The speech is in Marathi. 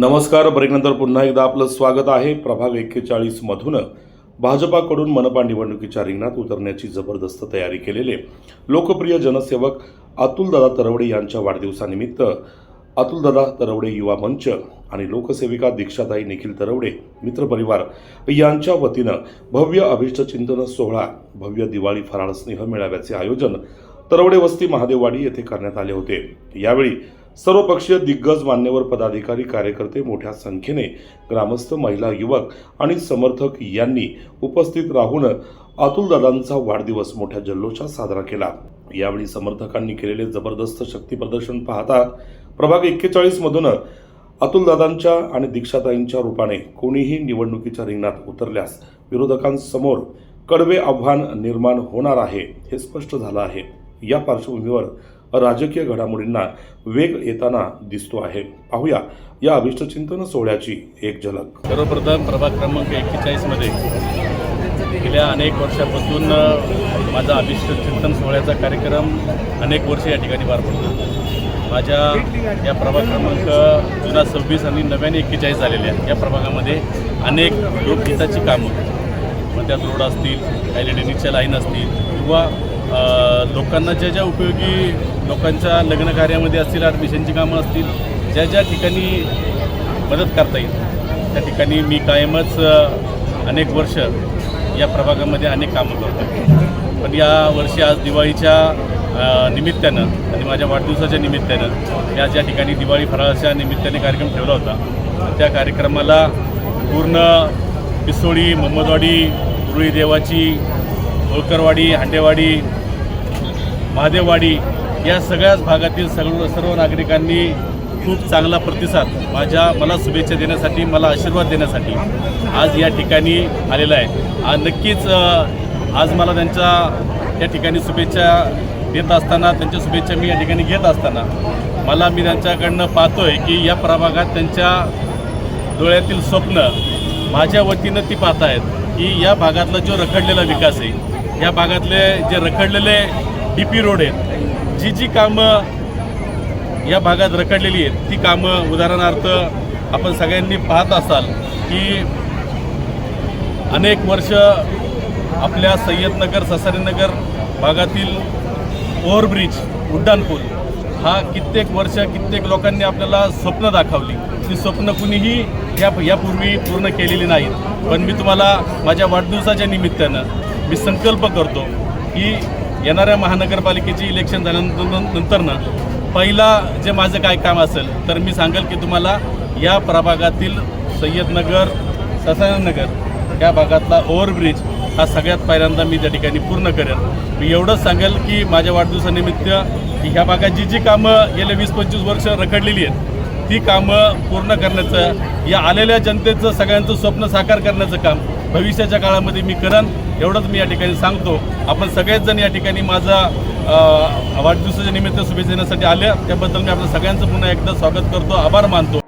नमस्कार ब्रेकनंतर पुन्हा एकदा आपलं स्वागत आहे प्रभाग एक्केचाळीसमधून भाजपाकडून मनपा निवडणुकीच्या रिंगणात उतरण्याची जबरदस्त तयारी केलेले लोकप्रिय जनसेवक अतुलदादा तरवडे यांच्या वाढदिवसानिमित्त अतुलदादा तरवडे युवा मंच आणि लोकसेविका दीक्षाताई निखिल तरवडे मित्रपरिवार यांच्या वतीनं भव्य अभिष्टचिंतन सोहळा भव्य दिवाळी फराळ स्नेह मेळाव्याचे आयोजन तरवडे वस्ती महादेववाडी येथे करण्यात आले होते. यावेळी सर्वपक्षीय दिग्गज मान्यवर पदाधिकारी कार्यकर्ते मोठ्या संख्येने ग्रामस्थ महिला युवक आणि समर्थक यांनी उपस्थित राहून अतुलदादांचा वाढदिवस मोठ्या जल्लोषात साजरा केला. यावेळी समर्थकांनी केलेले जबरदस्त शक्ती प्रदर्शन पाहता प्रभाग एक्केचाळीस मधून अतुलदादांच्या आणि दीक्षाताईंच्या रूपाने कोणीही निवडणुकीच्या रिंगणात उतरल्यास विरोधकांसमोर कडवे आव्हान निर्माण होणार आहे हे स्पष्ट झालं आहे. या पार्श्वभूमीवर राजकीय घडामोडींना वेग येताना दिसतो आहे. पाहूया या अभिष्टचिंतन सोहळ्याची एक झलक. सर्वप्रथम प्रभाग क्रमांक एक्केचाळीसमध्ये गेल्या अनेक वर्षापासून माझा अभिष्टचिंतन सोहळ्याचा कार्यक्रम अनेक वर्ष या ठिकाणी पार पडतो. माझ्या या प्रभाग क्रमांक जुना सव्वीस आणि नव्याने एक्केचाळीस झालेल्या या प्रभागामध्ये अनेक लोकगीताची कामं. मग त्यात रोड असतील एल ई डी नीटच्या लाईन असतील किंवा लोकांना ज्या ज्या उपयोगी लोकांच्या लग्न कार्यामध्ये असतील ॲडमिशनची कामं असतील ज्या ज्या ठिकाणी मदत करता येईल त्या ठिकाणी मी कायमच अनेक वर्ष या प्रभागामध्ये अनेक कामं करतो. पण या वर्षी आज दिवाळीच्या निमित्तानं आणि माझ्या वाढदिवसाच्या निमित्तानं या ज्या ठिकाणी दिवाळी फराळाच्या निमित्ताने कार्यक्रम ठेवला होता त्या कार्यक्रमाला पूर्ण पिसोळी मोहम्मदवाडी रुळी देवाची होळकरवाडी हांडेवाडी महादेववाडी या सगळ्याच भागातील सर्व सर्व नागरिकांनी खूप चांगला प्रतिसाद माझ्या मला शुभेच्छा देण्यासाठी मला आशीर्वाद देण्यासाठी आज या ठिकाणी आलेला आहे. नक्कीच आज मला त्यांच्या या ठिकाणी शुभेच्छा देत असताना त्यांच्या शुभेच्छा मी या ठिकाणी घेत असताना मला मी त्यांच्याकडनं पाहतोय की या प्रभागात त्यांच्या डोळ्यातील स्वप्न माझ्या वतीनं ती पाहतायत की या भागातला जो रखडलेला विकास आहे या भागातले जे रखडलेले डी पी रोड आहेत जी जी कामं या भागात रखडलेली आहेत ती कामं उदाहरणार्थ आपण सगळ्यांनी पाहत असाल की अनेक वर्ष आपल्या सय्यदनगर ससारीनगर भागातील ओव्हरब्रिज उड्डाणपूल हा कित्येक वर्ष कित्येक लोकांनी आपल्याला स्वप्न दाखवली. ती स्वप्न कुणीही या यापूर्वी पूर्ण केलेली नाहीत. पण मी तुम्हाला माझ्या वाढदिवसाच्या निमित्तानं मी संकल्प करतो की येणाऱ्या महानगरपालिकेची इलेक्शन झाल्यानंतर नंतरनं पहिला जे माझं काय काम असेल तर मी सांगेल की तुम्हाला या प्रभागातील सय्यदनगर ससानगर या भागातला ओव्हरब्रिज हा सगळ्यात पहिल्यांदा मी त्या ठिकाणी पूर्ण करेन मी एवढंच सांगेल की माझ्या वाढदिवसानिमित्त की ह्या भागात जी जी कामं गेले वीस पंचवीस वर्ष रखडलेली आहेत ती कामं पूर्ण करण्याचं या आलेल्या जनतेचं सगळ्यांचं स्वप्न साकार करण्याचं काम भविष्याच्या काळामध्ये मी करन एवढंच मी या ठिकाणी सांगतो. आपण सगळेच जण या ठिकाणी माझा वाढदिवसाच्या निमित्त शुभेच्छा देण्यासाठी आल्या त्याबद्दल मी आपल्या सगळ्यांचं पुन्हा एकदा स्वागत करतो. आभार मानतो.